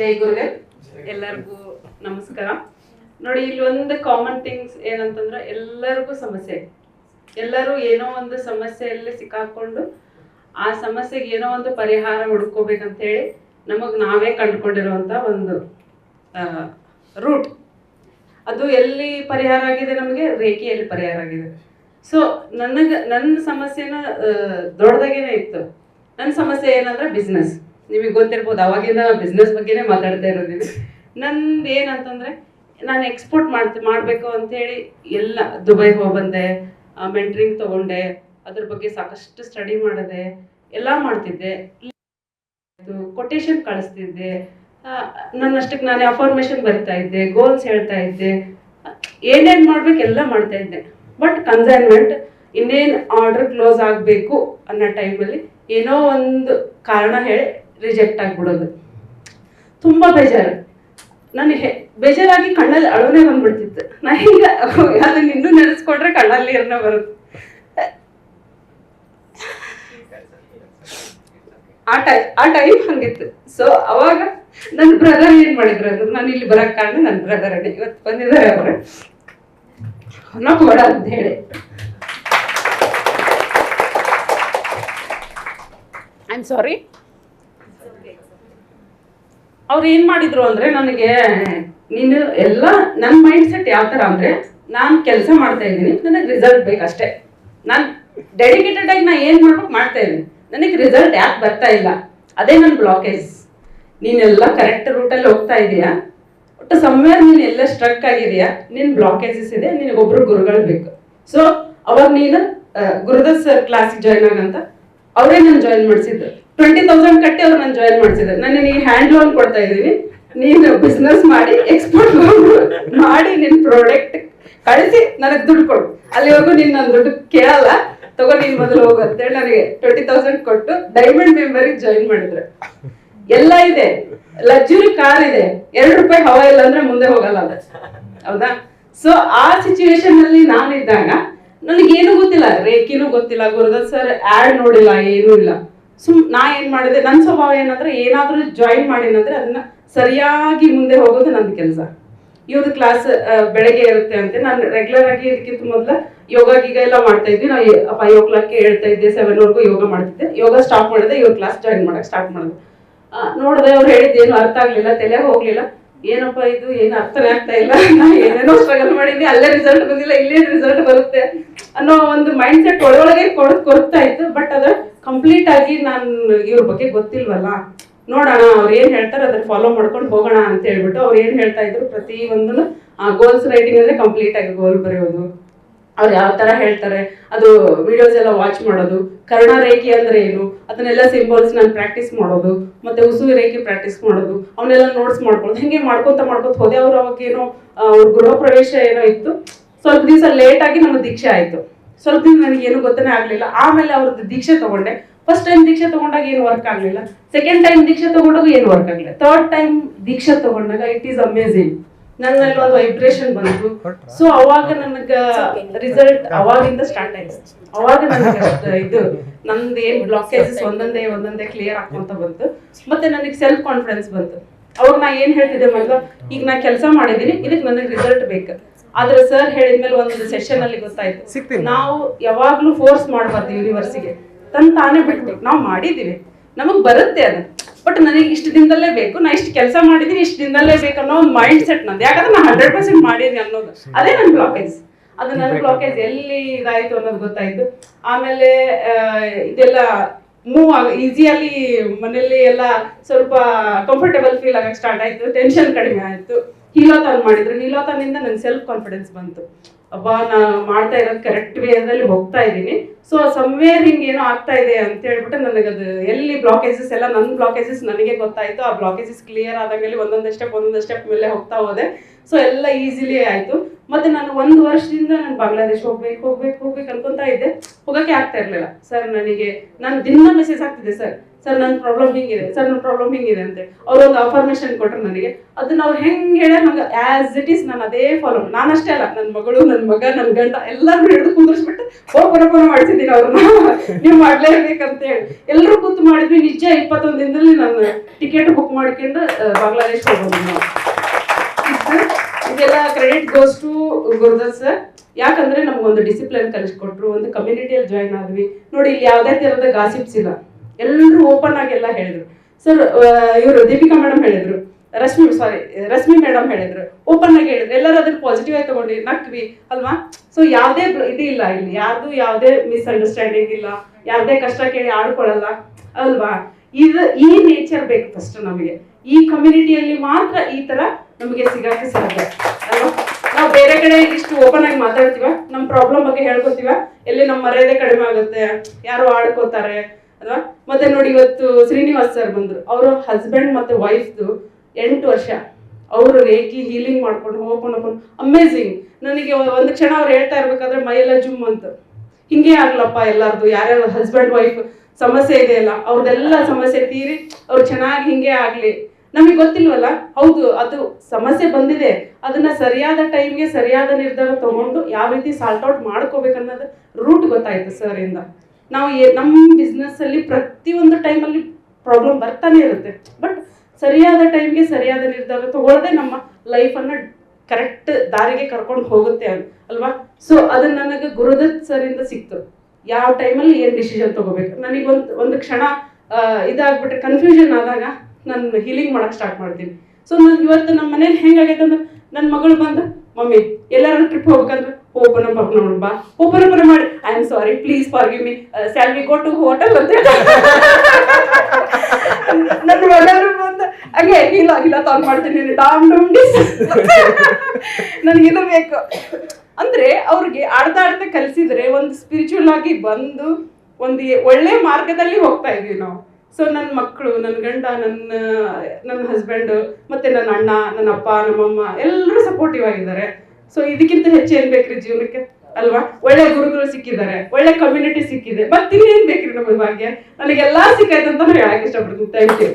ಜೈ ಗುರುದೇವ್ ಎಲ್ಲರಿಗೂ ನಮಸ್ಕಾರ. ನೋಡಿ, ಇಲ್ಲಿ ಒಂದು ಕಾಮನ್ ಥಿಂಗ್ಸ್ ಏನಂತಂದ್ರೆ ಎಲ್ಲರಿಗೂ ಸಮಸ್ಯೆ. ಎಲ್ಲರೂ ಏನೋ ಒಂದು ಸಮಸ್ಯೆಯಲ್ಲಿ ಸಿಕ್ಕಾಕೊಂಡು ಆ ಸಮಸ್ಯೆಗೆ ಏನೋ ಒಂದು ಪರಿಹಾರ ಹುಡ್ಕೋಬೇಕಂತ ಹೇಳಿ ನಮಗೆ ನಾವೇ ಕಂಡುಕೊಂಡಿರುವಂತ ಒಂದು ರೂಟ್ ಅದು ಎಲ್ಲಿ ಪರಿಹಾರ ಆಗಿದೆ ನಮಗೆ? ರೇಖೆಯಲ್ಲಿ ಪರಿಹಾರ ಆಗಿದೆ. ಸೊ ನನಗೆ, ನನ್ನ ಸಮಸ್ಯೆನ ದೊಡ್ಡದಾಗೇನೆ ಇತ್ತು. ನನ್ನ ಸಮಸ್ಯೆ ಏನಂದ್ರೆ ಬಿಸ್ನೆಸ್ ನಿಮಗೆ ಗೊತ್ತಿರ್ಬೋದು, ಅವಾಗಿಂದ ಬಿಸ್ನೆಸ್ ಬಗ್ಗೆನೇ ಮಾತಾಡ್ತಾ ಇರೋದಿಲ್ಲ ನಂದು ಏನಂತಂದರೆ, ನಾನು ಎಕ್ಸ್ಪೋರ್ಟ್ ಮಾಡ್ತ, ಮಾಡಬೇಕು ಅಂಥೇಳಿ ಎಲ್ಲ ದುಬೈ ಹೋಗಿ ಬಂದೆ ಮೆಂಟ್ರಿಂಗ್ ತಗೊಂಡೆ, ಅದ್ರ ಬಗ್ಗೆ ಸಾಕಷ್ಟು ಸ್ಟಡಿ ಮಾಡಿದೆ, ಎಲ್ಲ ಮಾಡ್ತಿದ್ದೆ. ಕೊಟೇಶನ್ ಕಳಿಸ್ತಿದ್ದೆ. ನನ್ನಷ್ಟಕ್ಕೆ ನಾನು ಅಫಾರ್ಮೇಶನ್ ಬರಿತಾ ಇದ್ದೆ ಗೋಲ್ಸ್ ಹೇಳ್ತಾ ಇದ್ದೆ. ಏನೇನು ಮಾಡ್ಬೇಕು ಎಲ್ಲ ಮಾಡ್ತಾ ಇದ್ದೆ. ಬಟ್ ಕನ್ಸೈನ್ಮೆಂಟ್ ಇನ್ನೇನು ಆರ್ಡರ್ ಕ್ಲೋಸ್ ಆಗಬೇಕು ಅನ್ನೋ ಟೈಮಲ್ಲಿ ಏನೋ ಒಂದು ಕಾರಣ ಹೇಳಿ ರಿಜೆಕ್ಟ್ ಆಗಿಬಿಡೋದು. ತುಂಬ ಬೇಜಾರು. ನನಗೆ ಬೇಜಾರಾಗಿ ಕಣ್ಣಲ್ಲಿ ಅಳುನೇ ಬಂದ್ಬಿಡ್ತಿತ್ತು. ನಾ ಈಗ ಅದನ್ನ ಇನ್ನೂ ನೆನೆಸ್ಕೊಂಡ್ರೆ ಕಣ್ಣಲ್ಲಿ ಏನೋ ಬರುತ್ತೆ. ಆ ಟೈ, ಆ ಟೈಮ್ ಹಂಗಿತ್ತು. ಸೊ ಅವಾಗ ನನ್ನ ಬ್ರದರ್ ಏನ್ ಮಾಡಿದ್ರು ಅಂದ್ರೆ, ನಾನು ಇಲ್ಲಿ ಬರಕ್ ಕಾರಣ ನನ್ನ ಬ್ರದರ್ ಅಡಿ ಇವತ್ತು ಬಂದಿದ್ದಾರೆ ಅವರು. ಬೇಡ ಅಂತ ಹೇಳಿ. ಐ ಆಮ್ ಸಾರಿ ಅವ್ರು ಏನು ಮಾಡಿದ್ರು ಅಂದ್ರೆ ನನಗೆ, ನೀನು ಎಲ್ಲ ನನ್ನ ಮೈಂಡ್ ಸೆಟ್ ಯಾವ ತರ ಅಂದ್ರೆ ನಾನು ಕೆಲಸ ಮಾಡ್ತಾ ಇದ್ದೀನಿ, ನನಗೆ ರಿಸಲ್ಟ್ ಬೇಕಷ್ಟೇ. ನಾನು ಡೆಡಿಕೇಟೆಡ್ ಆಗಿ ನಾನು ಏನ್ ಮಾಡ್ಬೇಕು ಮಾಡ್ತಾ ಇದ್ದೀನಿ. ನನಗೆ ರಿಸಲ್ಟ್ ಯಾಕೆ ಬರ್ತಾ ಇಲ್ಲ? ಅದೇ ನನ್ನ ಬ್ಲಾಕೇಜ್ ನೀನೆಲ್ಲ ಕರೆಕ್ಟ್ ರೂಟಲ್ಲಿ ಹೋಗ್ತಾ ಇದೀಯಾ? ಒಟ್ಟು ಸಮ್ವೇರ್ ನೀನು ಎಲ್ಲ ಸ್ಟ್ರಕ್ ಆಗಿದೆಯಾ? ನಿನ್ನ ಬ್ಲಾಕೇಜಸ್ ಇದೆ ನಿನಗೊಬ್ರು ಗುರುಗಳು ಬೇಕು. ಸೊ ಅವಾಗ ನೀನು ಗುರುದಸ್ ಗುರುದತ್ ಸರ್ ಕ್ಲಾಸಿಗೆ ಜಾಯ್ನ್ ಆಗಂತ, ಅವರೇ ನಾನು ಜಾಯಿನ್ ಮಾಡಿಸಿದ್ರು ಟ್ವೆಂಟಿ ತೌಸಂಡ್ ಕಟ್ಟಿ ಅವ್ರು ನಾನು ಜಾಯಿನ್ ಮಾಡಿಸಿದ್ರು. ನಾನು ನಿನಗೆ ಹ್ಯಾಂಡ್ ಲೋನ್ ಕೊಡ್ತಾ ಇದ್ದೀನಿ. ನೀನು ಬಿಸ್ನೆಸ್ ಮಾಡಿ ಎಕ್ಸ್ಪೋರ್ಟ್ ಮಾಡಿ ನಿನ್ನ ಪ್ರಾಡಕ್ಟ್ ಕಳಿಸಿ, ನನಗೆ ದುಡ್ಡು ಕೊಡು. ಅಲ್ಲಿವರೆಗೂ ನೀನು ನನ್ನ ದುಡ್ಡು ಕೇಳಲ್ಲ. ತಗೋ, ನೀನು ಮೊದಲು ಹೋಗು ಅಂತೇಳಿ ನನಗೆ ಟ್ವೆಂಟಿ ತೌಸಂಡ್ ಕೊಟ್ಟು ಡೈಮಂಡ್ ಮೆಂಬರಿಗೆ ಜಾಯಿನ್ ಮಾಡಿದ್ರು. ಎಲ್ಲ ಇದೆ. ಲಕ್ಸುರಿ ಕಾರ್ ಇದೆ. ಎರಡು ರೂಪಾಯಿ ಹವಾ ಇಲ್ಲ ಅಂದ್ರೆ ಮುಂದೆ ಹೋಗಲ್ಲ ಅದ. ಹೌದಾ? ಸೊ ಆ ಸಿಚುವೇಶನ್ ಅಲ್ಲಿ ನಾನಿದ್ದಾಗ, ನನಗೇನು ಗೊತ್ತಿಲ್ಲ. ರೇಖಿನೂ ಗೊತ್ತಿಲ್ಲ. ಗುರುದತ್ ಸರ್ ಆಡ್ ನೋಡಿಲ್ಲ, ಏನೂ ಇಲ್ಲ. ಸುಮ್ ನಾ ಏನ್ ಮಾಡಿದೆ ನನ್ನ ಸ್ವಭಾವ ಏನಂದ್ರೆ ಏನಾದ್ರೂ ಜಾಯಿನ್ ಮಾಡಿನಂದ್ರೆ ಅದನ್ನ ಸರಿಯಾಗಿ ಮುಂದೆ ಹೋಗೋದು ನನ್ನ ಕೆಲಸ. ಇವ್ರದ್ದು ಕ್ಲಾಸ್ ಬೆಳಗ್ಗೆ ಇರುತ್ತೆ ಅಂತ. ನಾನು ರೆಗ್ಯುಲರ್ ಆಗಿ ಇದಕ್ಕಿಂತ ಮೊದಲ ಯೋಗ ಗೀಗ ಎಲ್ಲ ಮಾಡ್ತಾ ಇದ್ವಿ. ನಾವು ಫೈವ್ ಓ ಕ್ಲಾಕ್ಗೆ ಹೇಳ್ತಾ ಇದ್ದೆ ಸೆವೆನ್ ವರ್ಗು ಯೋಗ ಮಾಡ್ತಿದ್ದೆ. ಯೋಗ ಸ್ಟಾಪ್ ಮಾಡಿದೆ, ಇವ್ರ ಕ್ಲಾಸ್ ಜಾಯಿನ್ ಮಾಡಕ್ ಸ್ಟಾರ್ಟ್ ಮಾಡಿದೆ ನೋಡಿದೆ ಅವ್ರು ಹೇಳಿದ್ದು ಏನು ಅರ್ಥ ಆಗ್ಲಿಲ್ಲ ತಲೆ ಹೋಗಲಿಲ್ಲ. ಏನಪ್ಪ ಇದು, ಏನು ಅರ್ಥನೇ ಆಗ್ತಾ ಇಲ್ಲ. ನಾ ಏನೇನೋ ಸ್ಟ್ರಗಲ್ ಮಾಡೀನಿ ಅಲ್ಲೇ ರಿಸಲ್ಟ್ ಬಂದಿಲ್ಲ, ಇಲ್ಲೇ ರಿಸಲ್ಟ್ ಬರುತ್ತೆ ಅನ್ನೋ ಒಂದು ಮೈಂಡ್ ಸೆಟ್ ಒಳಗೊಳಗೆ ಕೊಡ್ತಾ ಇತ್ತು. ಬಟ್ ಅದು ಕಂಪ್ಲೀಟ್ ಆಗಿ ನಾನು ಇವ್ರ ಬಗ್ಗೆ ಗೊತ್ತಿಲ್ವಲ್ಲ? ನೋಡೋಣ ಅವ್ರು ಏನ್ ಹೇಳ್ತಾರೆ ಅದನ್ನ ಫಾಲೋ ಮಾಡ್ಕೊಂಡು ಹೋಗೋಣ ಅಂತ ಹೇಳ್ಬಿಟ್ಟು ಅವ್ರು ಏನ್ ಹೇಳ್ತಾ ಇದ್ರು ಪ್ರತಿ ಒಂದು ಗೋಲ್ಸ್ ರೈಟಿಂಗ್ ಅಂದ್ರೆ ಕಂಪ್ಲೀಟ್ ಆಗಿ ಗೋಲ್ ಬರೆಯೋದು. ಅವ್ರು ಯಾವ ತರ ಹೇಳ್ತಾರೆ? ಅದು ವಿಡಿಯೋಸ್ ಎಲ್ಲ ವಾಚ್ ಮಾಡೋದು. ಕರ್ಣ ರೇಖೆ ಅಂದ್ರೆ ಏನು? ಅದನ್ನೆಲ್ಲ ಸಿಂಬಲ್ಸ್ ನಾನು ಪ್ರಾಕ್ಟೀಸ್ ಮಾಡೋದು. ಮತ್ತೆ ಉಸುವಿ ರೇಖೆ ಪ್ರಾಕ್ಟೀಸ್ ಮಾಡೋದು. ಅವನ್ನೆಲ್ಲ ನೋಟ್ಸ್ ಮಾಡ್ಕೊಳ್ಳೋದು. ಹಿಂಗೆ ಮಾಡ್ಕೊತ ಮಾಡ್ಕೊತ ಹೋದೆ. ಅವ್ರು ಅವಾಗ ಏನೋ ಆ, ಅವ್ರ ಗೃಹ ಪ್ರವೇಶ ಏನೋ ಇತ್ತು. ಸ್ವಲ್ಪ ದಿವಸ ಲೇಟ್ ಆಗಿ ನಮ್ಮ ದೀಕ್ಷೆ ಆಯ್ತು. ಸ್ವಲ್ಪ ದಿನ ನನಗೆ ಏನು ಗೊತ್ತನೇ ಆಗ್ಲಿಲ್ಲ. ಆಮೇಲೆ ಅವ್ರದ್ದು ದೀಕ್ಷೆ ತಗೊಂಡೆ. ಫಸ್ಟ್ ಟೈಮ್ ದೀಕ್ಷೆ ತಗೊಂಡಾಗ ಏನು ವರ್ಕ್ ಆಗ್ಲಿಲ್ಲ. ಸೆಕೆಂಡ್ ಟೈಮ್ ದೀಕ್ಷೆ ತಗೊಂಡಾಗ ಏನು ವರ್ಕ್ ಆಗಲಿಲ್ಲ. ಥರ್ಡ್ ಟೈಮ್ ದೀಕ್ಷೆ ತಗೊಂಡಾಗ ಇಟ್ ಈಸ್ ಅಮೇಝಿಂಗ್ ನನ್ನಲ್ಲಿ ಒಂದು ವೈಬ್ರೇಷನ್ ಬಂತು. ಸೊ ಅವಾಗ ನನಗ ರಿಸಲ್ಟ್ ಅವಾಗಿಂದ ಸ್ಟಾರ್ಟ್ ಆಯ್ತು. ಅವಾಗ ನನಗೆ ಇದು, ನಂದು ಏನ್ ಬ್ಲಾಕೇಜಸ್ ಒಂದೊಂದೇ ಒಂದೊಂದೇ ಕ್ಲಿಯರ್ ಆಗ್ಕೊಂತ ಬಂತು. ಮತ್ತೆ ನನಗೆ ಸೆಲ್ಫ್ ಕಾನ್ಫಿಡೆನ್ಸ್ ಬಂತು. ಅವಾಗ ನಾ ಏನ್ ಹೇಳ್ತಿದ್ದೆ ಮಗ ಈಗ ನಾ ಕೆಲಸ ಮಾಡಿದೀನಿ ಇದಕ್ಕೆ ನನಗೆ ರಿಸಲ್ಟ್ ಬೇಕು. ಆದ್ರೆ ಸರ್ ಹೇಳಿದ್ಮೇಲೆ ಒಂದು ಸೆಷನ್ ಅಲ್ಲಿ ಗೊತ್ತಾಯ್ತು. ನಾವು ಯಾವಾಗ್ಲೂ ಫೋರ್ಸ್ ಮಾಡಬಾರ್ದು ಯೂನಿವರ್ಸಿಗೆ ತನ್ ತಾನೇ ಬಿಟ್ಬೇಕು ನಾವು ಮಾಡಿದೀವಿ. ನಮಗ್ ಬರುತ್ತೆ ಅದು. ಬಟ್ ನನಗೆ ಇಷ್ಟು ದಿನದಲ್ಲೇ ಬೇಕು. ನಾ ಇಷ್ಟು ಕೆಲಸ ಮಾಡಿದೀನಿ ಇಷ್ಟು ದಿನದಲ್ಲೇ ಬೇಕು ಅನ್ನೋ ಒಂದು ಮೈಂಡ್ ಸೆಟ್ ನಂದು. ಯಾಕಂದ್ರೆ ನಾ ಹಂಡ್ರೆಡ್ ಪರ್ಸೆಂಟ್ ಮಾಡಿದೀನಿ ಅನ್ನೋದು. ಅದೇ ನನ್ನ ಬ್ಲಾಕೇಜ್ ಅದು ನನ್ನ ಬ್ಲಾಕೇಜ್ ಎಲ್ಲಿ ಇದಾಯ್ತು ಅನ್ನೋದು ಗೊತ್ತಾಯ್ತು. ಆಮೇಲೆ ಇದೆಲ್ಲ ಮೂವ್ ಆಗ ಈಸಿಯಲ್ಲಿ ಮನೆಯಲ್ಲಿ ಎಲ್ಲ ಸ್ವಲ್ಪ ಕಂಫರ್ಟೇಬಲ್ ಫೀಲ್ ಆಗಕ್ಕೆ ಸ್ಟಾರ್ಟ್ ಆಯ್ತು. ಟೆನ್ಷನ್ ಕಡಿಮೆ ಆಯ್ತು. ಹೀಲೋತಾನ್ ಮಾಡಿದ್ರು. ಹೀಲೋತಾನಿಂದ ನನ್ನ ಸೆಲ್ಫ್ ಕಾನ್ಫಿಡೆನ್ಸ್ ಬಂತು. ಅಬ್ಬಾ, ನಾ ಮಾಡ್ತಾ ಇರೋದು ಕರೆಕ್ಟ್ ವೇದಲ್ಲಿ ಹೋಗ್ತಾ ಇದ್ದೀನಿ. ಸೊ ಸಮ್ವೇರ್ ಹಿಂಗೆ ಏನೋ ಆಗ್ತಾ ಇದೆ ಅಂತ ಹೇಳ್ಬಿಟ್ಟು ಅದು ಎಲ್ಲಿ ಬ್ಲಾಕೇಜಸ್ ಎಲ್ಲ ನನ್ನ ಬ್ಲಾಕೇಜಸ್ ನನಗೆ ಗೊತ್ತಾಯ್ತು. ಆ ಬ್ಲಾಕೇಜಸ್ ಕ್ಲಿಯರ್ ಆದಂಗೆಲ್ಲಿ ಒಂದೊಂದ್ ಸ್ಟೆಪ್ ಒಂದೊಂದು ಸ್ಟೆಪ್ ಮೇಲೆ ಹೋಗ್ತಾ ಹೋದೆ. ಸೊ ಎಲ್ಲ ಈಸಿಲಿ ಆಯ್ತು. ಮತ್ತೆ ನಾನು ಒಂದು ವರ್ಷದಿಂದ ನಾನು ಬಾಂಗ್ಲಾದೇಶ್ ಹೋಗ್ಬೇಕು ಹೋಗ್ಬೇಕು ಹೋಗ್ಬೇಕು ಅನ್ಕೊಂತಾ ಇದ್ದೆ. ಹೋಗಕ್ಕೆ ಆಗ್ತಾ ಇರ್ಲಿಲ್ಲ. ಸರ್, ನನಗೆ, ನಾನು ದಿನ ಮೆಸೇಜ್ ಆಗ್ತಿದೆ ಸರ್. ಸರ್, ನನ್ನ ಪ್ರಾಬ್ಲಮ್ ಹಿಂಗಿದೆ, ಸರ್, ನನ್ನ ಪ್ರಾಬ್ಲಮ್ ಹಿಂಗಿದೆ ಅಂತ. ಅವ್ರೊಂದು ಅಫರ್ಮೇಶನ್ ಕೊಟ್ರು ನನಗೆ. ಅದನ್ನ ಅವ್ರು ಹೆಂಗೆ ಹೇಳ ನಂಗೆ ಆಸ್ ಇಟ್ ಈಸ್ ನಾನು ಅದೇ ಫಾಲೋ ನಾನಷ್ಟೇ ಅಲ್ಲ ನನ್ನ ಮಗಳು ನನ್ನ ಮಗ ನನ್ನ ಗಂಡ ಎಲ್ಲರೂ ಹಿಡಿದು ಕುಂದರ್ಸ್ಬಿಟ್ಟು ಹೋಗಿ ಬರೋಬ್ಬರ ಮಾಡ್ತಿದ್ದೀನಿ ಅವ್ರನ್ನ. ನೀವು ಮಾಡ್ಲೇಬೇಕಂತ ಹೇಳಿ ಎಲ್ಲರೂ ಕೂತು ಮಾಡಿದ್ವಿ. ನಿಜ ಇಪ್ಪತ್ತೊಂದು ದಿನದಲ್ಲಿ ನಾನು ಟಿಕೆಟ್ ಬುಕ್ ಮಾಡ್ಕೊಂಡು ಬಾಂಗ್ಲಾದೇಶ್ ಹೋಗೋದು ಇದೆಲ್ಲ credit goes to Gurudutt sir ಯಾಕಂದ್ರೆ ನಮ್ಗೊಂದು ಡಿಸಿಪ್ಲಿನ್ ಕಲಿಸ್ಕೊಟ್ರು, ಒಂದು ಕಮ್ಯುನಿಟಿಯಲ್ಲಿ ಜಾಯ್ನ್ ಆದ್ವಿ. ನೋಡಿ, ಇಲ್ಲಿ ಯಾವುದೇ ತರದ ಗಾಸಿಪ್ಸ್ ಇಲ್ಲ. ಎಲ್ಲರೂ ಓಪನ್ ಆಗಿ ಎಲ್ಲ ಹೇಳಿದ್ರು. ಸರ್ ಇವರು ದೀಪಿಕಾ ಮೇಡಮ್ ಹೇಳಿದ್ರು. ರಶ್ಮಿ ಸಾರಿ ರಶ್ಮಿ ಮೇಡಮ್ ಹೇಳಿದ್ರು. ಓಪನ್ ಆಗಿ ಹೇಳಿದ್ರು. ಎಲ್ಲರೂ ಅದನ್ನ ಪಾಸಿಟಿವ್ ಆಗಿ ತಗೊಂಡಿ ನಕ್ವಿ ಅಲ್ವಾ? ಸೊ ಯಾವುದೇ ಇದು ಇಲ್ಲ ಇಲ್ಲಿ. ಯಾರ್ದು ಯಾವುದೇ ಮಿಸ್ಅಂಡರ್ಸ್ಟ್ಯಾಂಡಿಂಗ್ ಇಲ್ಲ. ಯಾವುದೇ ಕಷ್ಟ ಕೇಳಿ ಆಡ್ಕೊಳ್ಳಲ್ಲ. ಅಲ್ವಾ? ಇದು, ಈ ನೇಚರ್ ಬೇಕು ಫಸ್ಟ್ ನಮಗೆ. ಈ ಕಮ್ಯುನಿಟಿಯಲ್ಲಿ ಮಾತ್ರ ಈ ತರ ನಮಗೆ ಸಿಗಕ್ಕೆ ಸಾಧ್ಯ. ಅಲ್ವಾ? ನಾವು ಬೇರೆ ಕಡೆ ಇಷ್ಟು ಓಪನ್ ಆಗಿ ಮಾತಾಡ್ತೀವ ನಮ್ಮ ಪ್ರಾಬ್ಲಮ್ ಬಗ್ಗೆ ಹೇಳ್ಕೊತೀವ? ಎಲ್ಲಿ ನಮ್ಮ ಮರ್ಯಾದೆ ಕಡಿಮೆ ಆಗುತ್ತೆ, ಯಾರು ಆಡ್ಕೋತಾರೆ ಅಲ್ವಾ? ಮತ್ತೆ ನೋಡಿ ಇವತ್ತು ಶ್ರೀನಿವಾಸ್ ಸರ್ ಬಂದ್ರು. ಅವರು ಹಸ್ಬೆಂಡ್ ಮತ್ತೆ ವೈಫ್ದು ಎಂಟು ವರ್ಷ. ಅವರು ರೇಖಿ ಹೀಲಿಂಗ್ ಮಾಡ್ಕೊಂಡು ಓಪನ್ ಓಪನ್ ಅಮೇಝಿಂಗ್ ನನಗೆ ಒಂದು ಕ್ಷಣ ಅವ್ರು ಹೇಳ್ತಾ ಇರ್ಬೇಕಾದ್ರೆ ಮೈಯೆಲ್ಲ ಜುಮ್ ಅಂತ ಹಿಂಗೆ ಆಗ್ಲಪ್ಪ ಎಲ್ಲಾರ್ದು, ಯಾರ್ಯಾರು ಹಸ್ಬೆಂಡ್ ವೈಫ್ ಸಮಸ್ಯೆ ಇದೆಯಲ್ಲ ಅವ್ರದ್ದೆಲ್ಲ ಸಮಸ್ಯೆ ತೀರಿ, ಅವ್ರು ಚೆನ್ನಾಗಿ ಹಿಂಗೆ ಆಗ್ಲಿ. ನಮಗೆ ಗೊತ್ತಿಲ್ವಲ್ಲ? ಹೌದು, ಅದು ಸಮಸ್ಯೆ ಬಂದಿದೆ. ಅದನ್ನ ಸರಿಯಾದ ಟೈಮ್ಗೆ ಸರಿಯಾದ ನಿರ್ಧಾರ ತಗೊಂಡು ಯಾವ ರೀತಿ ಸಾಲ್ಟ್ ಔಟ್ ಮಾಡ್ಕೋಬೇಕನ್ನೋದು ರೂಟ್ ಗೊತ್ತಾಯ್ತು ಸರ್ ಇಂದ. ನಾವು ನಮ್ಮ ಬಿಸ್ನೆಸ್ ಅಲ್ಲಿ ಪ್ರತಿಯೊಂದು ಟೈಮಲ್ಲಿ ಪ್ರಾಬ್ಲಮ್ ಬರ್ತಾನೆ ಇರುತ್ತೆ. ಬಟ್ ಸರಿಯಾದ ಟೈಮ್ಗೆ ಸರಿಯಾದ ನಿರ್ಧಾರ ತಗೊಳ್ಳದೆ ನಮ್ಮ ಲೈಫನ್ನು ಕರೆಕ್ಟ್ ದಾರಿಗೆ ಕರ್ಕೊಂಡು ಹೋಗುತ್ತೆ ಅಲ್- ಅಲ್ವಾ? ಸೊ ಅದು ನನಗೆ ಗುರುದತ್ ಸರ್ ಇಂದ ಸಿಕ್ತು. ಯಾವ ಟೈಮಲ್ಲಿ ಏನು ಡಿಸಿಷನ್ ತಗೋಬೇಕು? ನನಗೆ ಒಂದು ಕ್ಷಣ ಇದಾಗ್ಬಿಟ್ರೆ ಕನ್ಫ್ಯೂಷನ್ ಆದಾಗ ನಾನು ಹೀಲಿಂಗ್ ಮಾಡಕ್ ಸ್ಟಾರ್ಟ್ ಮಾಡ್ತೀನಿ. ಸೊ ನಾನು ಇವತ್ತು ನಮ್ಮ ಮನೇಲಿ ಹೆಂಗಾಗೈತೆ ಅಂದ್ರೆ ನನ್ನ ಮಗಳು ಬಂದು, ಮಮ್ಮಿ ಎಲ್ಲಾರು ಟ್ರಿಪ್ ಹೋಗ್ಬೇಕಂದ್ರೆ ಅಪ್ ಅಪ್ ನೋಡು, ಬಾ. ಅಪ್ ಮಾಡಿ I am sorry please forgive me salary go to hotel ಅಂತ ನನ್ನ ಮಗಳು ಬಂದು, ಹಂಗೆ, ಇಲ್ಲ ಇಲ್ಲ, ತಾನು ಮಾಡ್ತೀನಿ ಡಾಮ್ ಡಮ್ ಡಿಸ್ ನನಗೆ ಇದು ಬೇಕು. ಅಂದ್ರೆ, ಅವ್ರಿಗೆ ಆಡ್ತಾ ಆಡ್ತಾ ಕಲಿಸಿದ್ರೆ, ಒಂದು ಸ್ಪಿರಿಚುವಲ್ ಆಗಿ ಬಂದು, ಒಂದು ಒಳ್ಳೆ ಮಾರ್ಗದಲ್ಲಿ ಹೋಗ್ತಾ ಇದೀವಿ ನಾವು. ಸೊ ನನ್ನ ಮಕ್ಕಳು, ನನ್ನ ಗಂಡ, ನನ್ನ ನನ್ನ ಹಸ್ಬೆಂಡ್ ಮತ್ತೆ ನನ್ನ ಅಣ್ಣ, ನನ್ನ ಅಪ್ಪ ನಮ್ಮಮ್ಮ ಎಲ್ಲರೂ ಸಪೋರ್ಟಿವ್ ಆಗಿದ್ದಾರೆ. ಸೊ ಇದಕ್ಕಿಂತ ಹೆಚ್ಚು ಏನ್ ಬೇಕ್ರಿ ಜೀವನಕ್ಕೆ? ಅಲ್ವಾ? ಒಳ್ಳೆ ಗುರುಗಳು ಸಿಕ್ಕಿದ್ದಾರೆ, ಒಳ್ಳೆ ಕಮ್ಯುನಿಟಿ ಸಿಕ್ಕಿದೆ. ಮತ್ತೆ ಇನ್ನೇನ್ ಬೇಕ್ರಿ ನಮ್ಮ ಭಾಗ್ಯ? ನನಗೆಲ್ಲಾ ಸಿಕ್ಕೈತೆ ಅಂತ ಹೇಳಕ್ ಇಷ್ಟಪಡ್ತೀನಿ. Thank you.